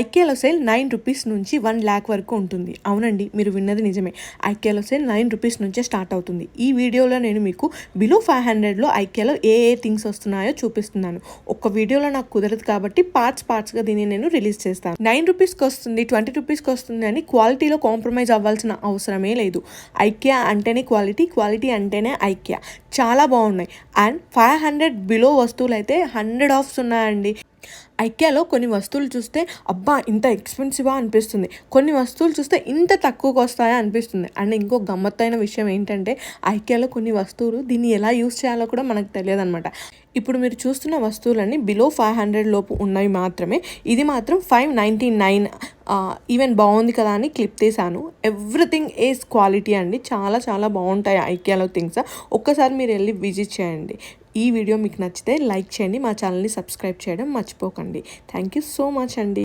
ఐకేలో sale nine rupees నుంచి one lakh వరకు ఉంటుంది. అవునండి మీరు విన్నది నిజమే. ఐకేలో సేల్ నైన్ రూపీస్ నుంచే స్టార్ట్ అవుతుంది. ఈ వీడియోలో నేను మీకు బిలో ఫైవ్ హండ్రెడ్లో ఐకేలో ఏ ఏ థింగ్స్ వస్తున్నాయో చూపిస్తున్నాను. ఒక్క వీడియోలో నాకు కుదరదు కాబట్టి పార్ట్స్ పార్ట్స్గా దీన్ని నేను రిలీజ్ చేస్తాను. నైన్ రూపీస్కి వస్తుంది ట్వంటీ రూపీస్కి వస్తుంది అని క్వాలిటీలో కాంప్రమైజ్ అవ్వాల్సిన అవసరమే లేదు. ఐక్యా అంటేనే క్వాలిటీ క్వాలిటీ అంటేనే ఐక్యా. చాలా బాగున్నాయి. అండ్ ఫైవ్ హండ్రెడ్ బిలో వస్తువులు అయితే హండ్రెడ్ ఆఫ్స్ ఉన్నాయండి. ఐక్యాలో కొన్ని వస్తువులు చూస్తే అబ్బా ఇంత ఎక్స్పెన్సివా అనిపిస్తుంది. కొన్ని వస్తువులు చూస్తే ఇంత తక్కువకు వస్తాయా అనిపిస్తుంది. అండ్ ఇంకో గమ్మత్తైన విషయం ఏంటంటే ఐక్యాలో కొన్ని వస్తువులు దీన్ని ఎలా యూస్ చేయాలో కూడా మనకు తెలియదు అనమాట ఇప్పుడు మీరు చూస్తున్న వస్తువులన్నీ బిలో ఫైవ్ హండ్రెడ్ లోపు ఉన్నవి మాత్రమే. ఇది మాత్రం ఫైవ్ నైంటీ నైన్ ఈవెన్ బాగుంది కదా అని క్లిప్ తీసాను ఎవ్రీథింగ్ ఈజ్ క్వాలిటీ అండి. చాలా చాలా బాగుంటాయి ఐక్యాలో థింగ్స్. ఒక్కసారి మీరు వెళ్ళి విజిట్ చేయండి. ఈ వీడియో మీకు నచ్చితే లైక్ చేయండి మా ఛానల్ని సబ్స్క్రైబ్ చేయడం మర్చిపోకండి. థ్యాంక్ యూ సో మచ్ అండి.